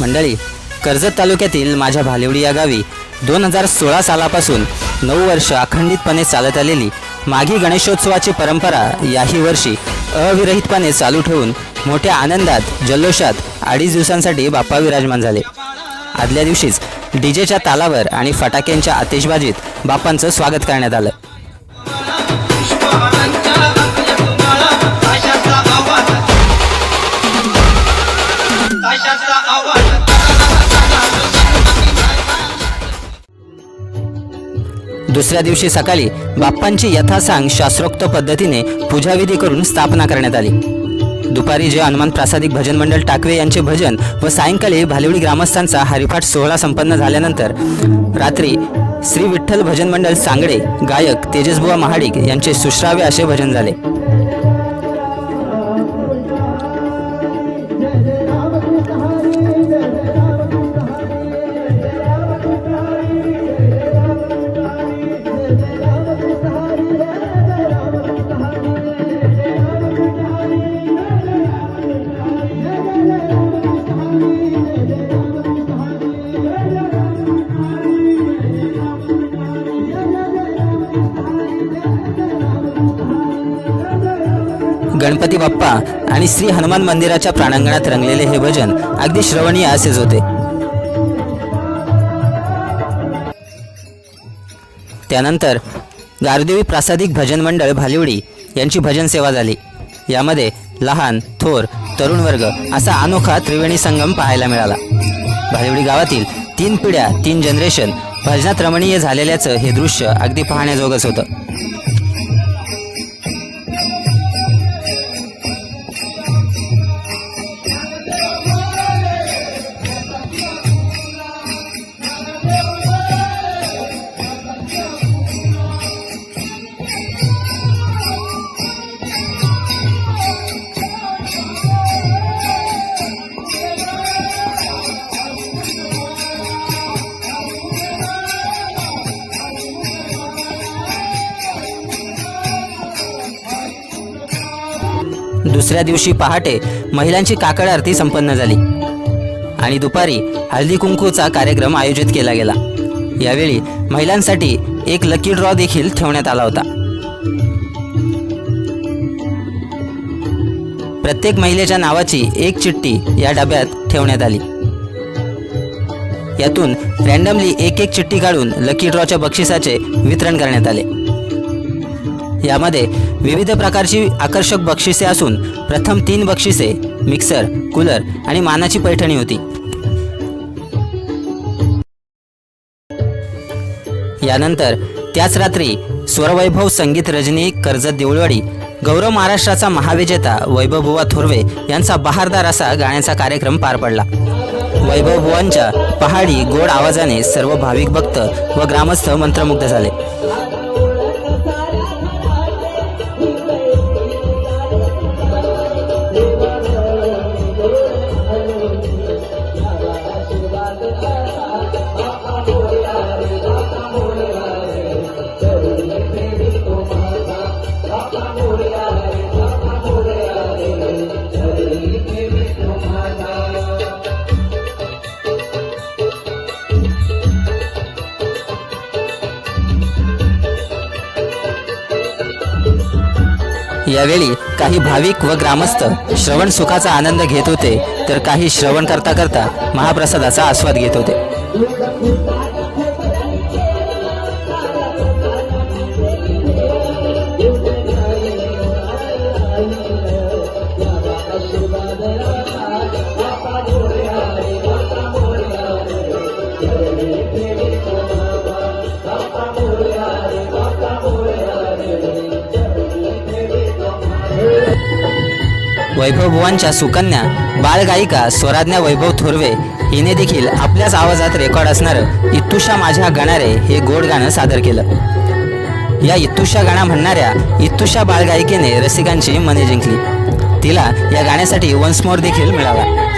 मंडळी कर्जत तालुक्यातील माझ्या भालिवडी या गावी दोन हजार सोळा सालापासून नऊ वर्ष अखंडितपणे चालत आलेली माघी गणेशोत्सवाची परंपरा याही वर्षी अविरहितपणे चालू ठेवून मोठ्या आनंदात जल्लोषात अडीच दिवसांसाठी बाप्पा विराजमान झाले. आदल्या दिवशीच डीजेच्या तालावर आणि फटाक्यांच्या आतिषबाजीत बाप्पांचं स्वागत करण्यात आलं. दुसऱ्या दिवशी सकाळी बाप्पांची यथासांग शास्त्रोक्त पद्धतीने पूजाविधी करून स्थापना करण्यात आली. दुपारी जे हनुमान प्रासादिक भजन मंडळ टाकवे यांचे भजन व सायंकाळी भालिवडी ग्रामस्थांचा हरिपाठ सोहळा संपन्न झाल्यानंतर रात्री श्री विठ्ठल भजन मंडळ सांगडे गायक तेजसबुवा महाडिक यांचे सुश्राव्य असे भजन झाले. गणपती बाप्पा आणि श्री हनुमान मंदिराच्या प्रांगणात रंगलेले हे भजन अगदी श्रवणीय असेच होते. त्यानंतर गारदेवी प्रासादिक भजन मंडळ भालिवडी यांची भजन सेवा झाली. यामध्ये लहान थोर तरुण वर्ग असा अनोखा त्रिवेणी संगम पाहायला मिळाला. भालिवडी गावातील तीन पिढ्या तीन जनरेशन भजनात रमणीय झालेल्याचं हे दृश्य अगदी पाहण्याजोगच होतं. दुसऱ्या दिवशी पहाटे महिलांची काकड आरती संपन्न झाली. आणि दुपारी हळदी कुंकूचा कार्यक्रम आयोजित केला गेला. यावेळी महिलांसाठी एक लकी ड्रॉ देखील ठेवण्यात आला होता. प्रत्येक महिलेच्या नावाची एक चिठ्ठी या डब्यात ठेवण्यात आली. यातून रॅन्डमली एक एक चिठ्ठी काढून लकी ड्रॉच्या बक्षिसाचे वितरण करण्यात आले. यामध्ये विविध प्रकारची आकर्षक बक्षिसे असून प्रथम तीन बक्षिसे मिक्सर कूलर आणि मानाची पैठणी होती. यानंतर त्याच रात्री स्वरवैभव संगीत रजनी कर्जत देऊळवाडी गौरव महाराष्ट्राचा महाविजेता वैभवबुवा थोरवे यांचा बहारदार असा गाण्याचा कार्यक्रम पार पडला. वैभवबुवांच्या पहाडी गोड आवाजाने सर्व भाविक भक्त व ग्रामस्थ मंत्रमुग्ध झाले. यावेळी काही भाविक व ग्रामस्थ श्रवण सुखाचा आनंद घेत होते तर काही श्रवण करता करता महाप्रसादाचा आस्वाद घेत होते. वैभवभुवांच्या सुकन्या बाळगायिका स्वराज्ञा वैभव थोरवे हिने देखील आपल्याच आवाजात रेकॉर्ड असणारं इत्तुषा माझ्या गाणारे हे गोड गाणं सादर केलं. या इत्तुषा गाणा म्हणणाऱ्या इत्तुषा बाळगायिकेने रसिकांची मने जिंकली. तिला या गाण्यासाठी वन्स मोर देखील मिळाला.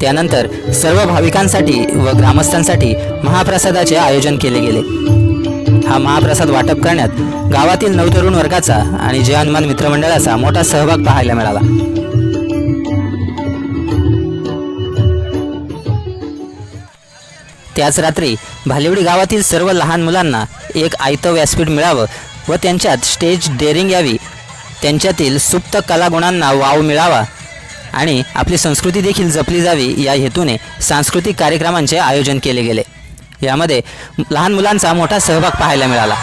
त्यानंतर सर्व भाविकांसाठी व ग्रामस्थांसाठी महाप्रसादाचे आयोजन केले गेले. हा महाप्रसाद वाटप करण्यात गावातील नवतरुण वर्गाचा आणि जय हनुमान मित्रमंडळाचा मोठा सहभाग पाहायला मिळाला. त्याच रात्री भालिवडी गावातील सर्व लहान मुलांना एक आयतं व्यासपीठ मिळावं व त्यांच्यात स्टेज डेअरिंग यावी त्यांच्यातील सुप्त कलागुणांना वाव मिळावा आणि आपली संस्कृती देखील जपली जावी या हेतूने सांस्कृतिक कार्यक्रमांचे आयोजन केले गेले. यामध्ये लहान मुलांचा मोठा सहभाग पाहायला मिळाला.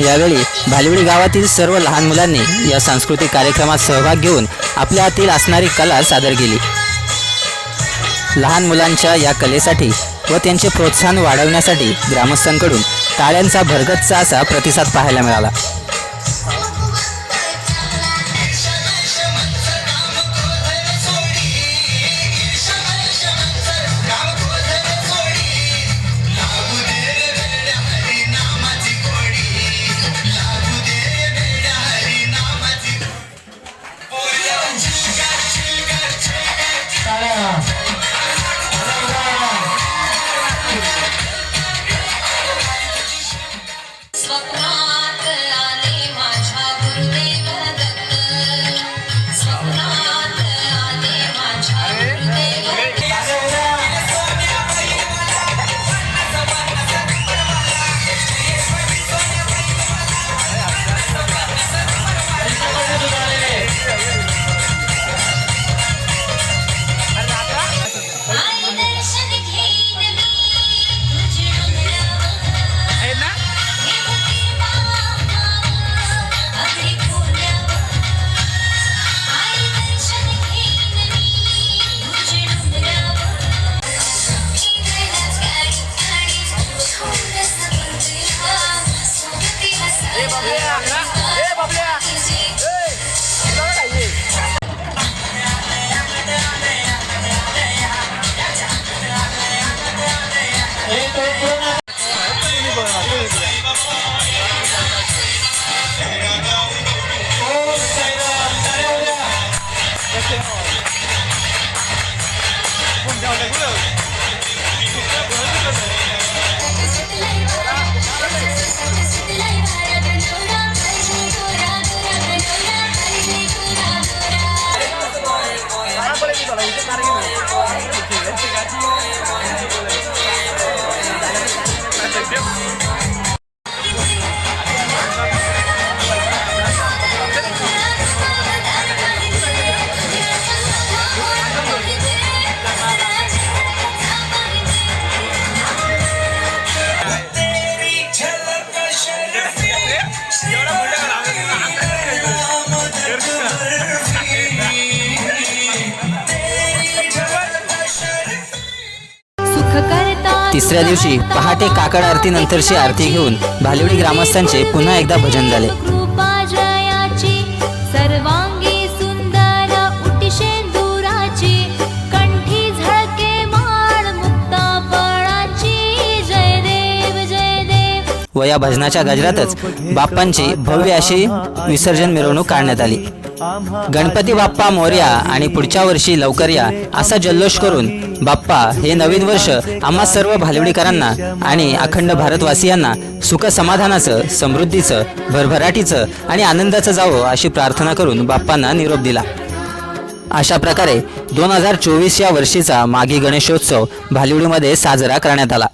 यावेळी भालिवडी गावातील सर्व लहान मुलांनी या सांस्कृतिक कार्यक्रमात सहभाग घेऊन आपल्या हातील असणारी कला सादर केली. लहान मुलांच्या या कलेसाठी व त्यांचे प्रोत्साहन वाढवण्यासाठी ग्रामस्थांकडून टाळ्यांचा भरगतचा असा प्रतिसाद पाहायला मिळाला. सुख तिसऱ्या दिवशी पहाटे काकड आरतीनंतरची आरती घेऊन भालिवडी ग्रामस्थांचे पुन्हा एकदा भजन झाले. व या भजनाच्या गजरातच बाप्पांची भव्य अशी विसर्जन मिरवणूक काढण्यात आली. गणपती बाप्पा मोर्या आणि पुढच्या वर्षी लवकर या असा जल्लोष करून बाप्पा हे नवीन वर्ष आम्हा सर्व भालवडीकरांना आणि अखंड भारतवासियांना सुख समाधानाचं समृद्धीचं भरभराटीचं आणि आनंदाचं जावं अशी प्रार्थना करून बाप्पांना निरोप दिला. अशा प्रकारे दोन हजार चोवीस या वर्षीचा मागी गणेशोत्सव भालिवडीमध्ये साजरा करण्यात आला.